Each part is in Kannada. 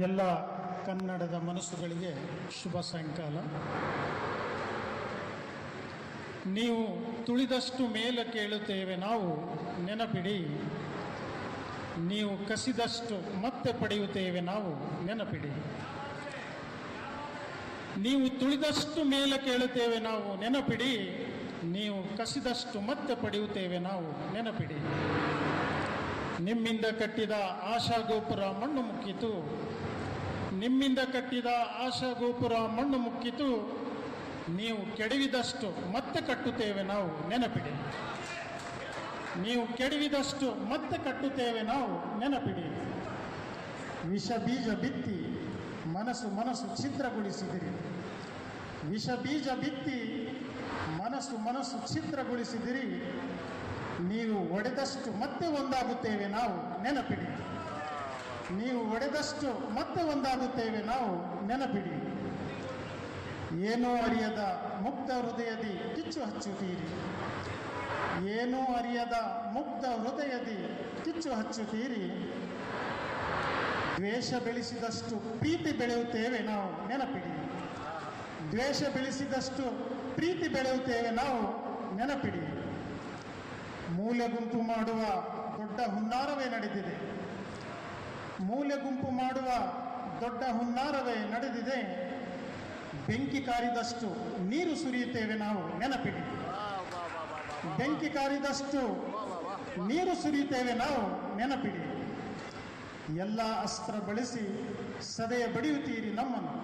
ಎಲ್ಲ ಕನ್ನಡದ ಮನಸ್ಸುಗಳಿಗೆ ಶುಭ ಸಾಯಂಕಾಲ. ನೀವು ತುಳಿದಷ್ಟು ಮೇಲೆ ಕೇಳುತ್ತೇವೆ ನಾವು ನೆನಪಿಡಿ. ನೀವು ಕಸಿದಷ್ಟು ಮತ್ತೆ ಪಡೆಯುತ್ತೇವೆ ನಾವು ನೆನಪಿಡಿ. ನೀವು ತುಳಿದಷ್ಟು ಮೇಲೆ ಕೇಳುತ್ತೇವೆ ನಾವು ನೆನಪಿಡಿ. ನೀವು ಕಸಿದಷ್ಟು ಮತ್ತೆ ಪಡೆಯುತ್ತೇವೆ ನಾವು ನೆನಪಿಡಿ. ನಿಮ್ಮಿಂದ ಕಟ್ಟಿದ ಆಶಾ ಗೋಪುರ ಮಣ್ಣು ಮುಕ್ಕಿತು ನಿಮ್ಮಿಂದ ಕಟ್ಟಿದ ಆಶಾಗೋಪುರ ಮಣ್ಣು ಮುಕ್ಕಿತು. ನೀವು ಕೆಡವಿದಷ್ಟು ಮತ್ತೆ ಕಟ್ಟುತ್ತೇವೆ ನಾವು ನೆನಪಿಡಿ. ನೀವು ಕೆಡವಿದಷ್ಟು ಮತ್ತೆ ಕಟ್ಟುತ್ತೇವೆ ನಾವು ನೆನಪಿಡಿ. ವಿಷ ಬೀಜ ಬಿತ್ತಿ ಮನಸ್ಸು ಮನಸ್ಸು ಛಿದ್ರಗೊಳಿಸಿದಿರಿ. ವಿಷ ಬೀಜ ಬಿತ್ತಿ ಮನಸ್ಸು ಮನಸ್ಸು ಛಿದ್ರಗೊಳಿಸಿದಿರಿ. ನೀವು ಒಡೆದಷ್ಟು ಮತ್ತೆ ಒಂದಾಗುತ್ತೇವೆ ನಾವು ನೆನಪಿಡಿ. ನೀವು ಒಡೆದಷ್ಟು ಮತ್ತೆ ಒಂದಾಗುತ್ತೇವೆ ನಾವು ನೆನಪಿಡಿ. ಏನೂ ಅರಿಯದ ಮುಕ್ತ ಹೃದಯದಿ ಕಿಚ್ಚು ಹಚ್ಚುತ್ತೀರಿ. ಏನೂ ಅರಿಯದ ಮುಕ್ತ ಹೃದಯದಿ ಕಿಚ್ಚು ಹಚ್ಚುತ್ತೀರಿ. ದ್ವೇಷ ಬೆಳೆಸಿದಷ್ಟು ಪ್ರೀತಿ ಬೆಳೆಯುತ್ತೇವೆ ನಾವು ನೆನಪಿಡಿ. ದ್ವೇಷ ಬೆಳೆಸಿದಷ್ಟು ಪ್ರೀತಿ ಬೆಳೆಯುತ್ತೇವೆ ನಾವು ನೆನಪಿಡಿ. ಮೂಲೆ ಗುಂಪು ಮಾಡುವ ದೊಡ್ಡ ಹುನ್ನಾರವೇ ನಡೆದಿದೆ. ಮೂಲೆ ಗುಂಪು ಮಾಡುವ ದೊಡ್ಡ ಹುನ್ನಾರವೇ ನಡೆದಿದೆ. ಬೆಂಕಿ ಕಾರಿದಷ್ಟು ನೀರು ಸುರಿಯುತ್ತೇವೆ ನಾವು ನೆನಪಿಡಿ. ಬೆಂಕಿ ಕಾರಿದಷ್ಟು ನೀರು ಸುರಿಯುತ್ತೇವೆ ನಾವು ನೆನಪಿಡಿ. ಎಲ್ಲ ಅಸ್ತ್ರ ಬಳಸಿ ಸದೆಯ ಬಡಿಯುತ್ತೀರಿ ನಮ್ಮನ್ನು.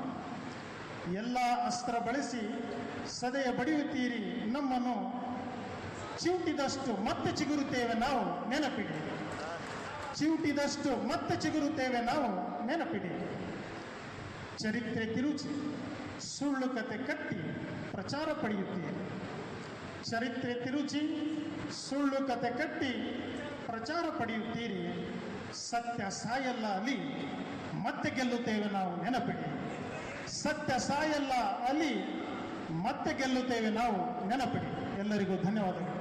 ಎಲ್ಲ ಅಸ್ತ್ರ ಬಳಸಿ ಸದೆಯ ಬಡಿಯುತ್ತೀರಿ ನಮ್ಮನ್ನು. ಚಿವುಟಿದಷ್ಟು ಮತ್ತೆ ಚಿಗುರುತ್ತೇವೆ ನಾವು ನೆನಪಿಡಿ. ಚಿವುಟಿದಷ್ಟು ಮತ್ತೆ ಚಿಗುರುತ್ತೇವೆ ನಾವು ನೆನಪಿಡಿ. ಚರಿತ್ರೆ ತಿರುಚಿ, ಸುಳ್ಳು ಕತೆ ಕಟ್ಟಿ ಪ್ರಚಾರ ಪಡೆಯುತ್ತೀರಿ. ಚರಿತ್ರೆ ತಿರುಚಿ, ಸುಳ್ಳು ಕತೆ ಕಟ್ಟಿ ಪ್ರಚಾರ ಪಡೆಯುತ್ತೀರಿ. ಸತ್ಯ ಸಾಯಲ್ಲ ಅಲ್ಲಿ ಮತ್ತೆ ಗೆಲ್ಲುತ್ತೇವೆ ನಾವು ನೆನಪಿಡಿ. ಸತ್ಯ ಸಾಯಲ್ಲ ಅಲ್ಲಿ ಮತ್ತೆ ಗೆಲ್ಲುತ್ತೇವೆ ನಾವು ನೆನಪಿಡಿ. ಎಲ್ಲರಿಗೂ ಧನ್ಯವಾದಗಳು.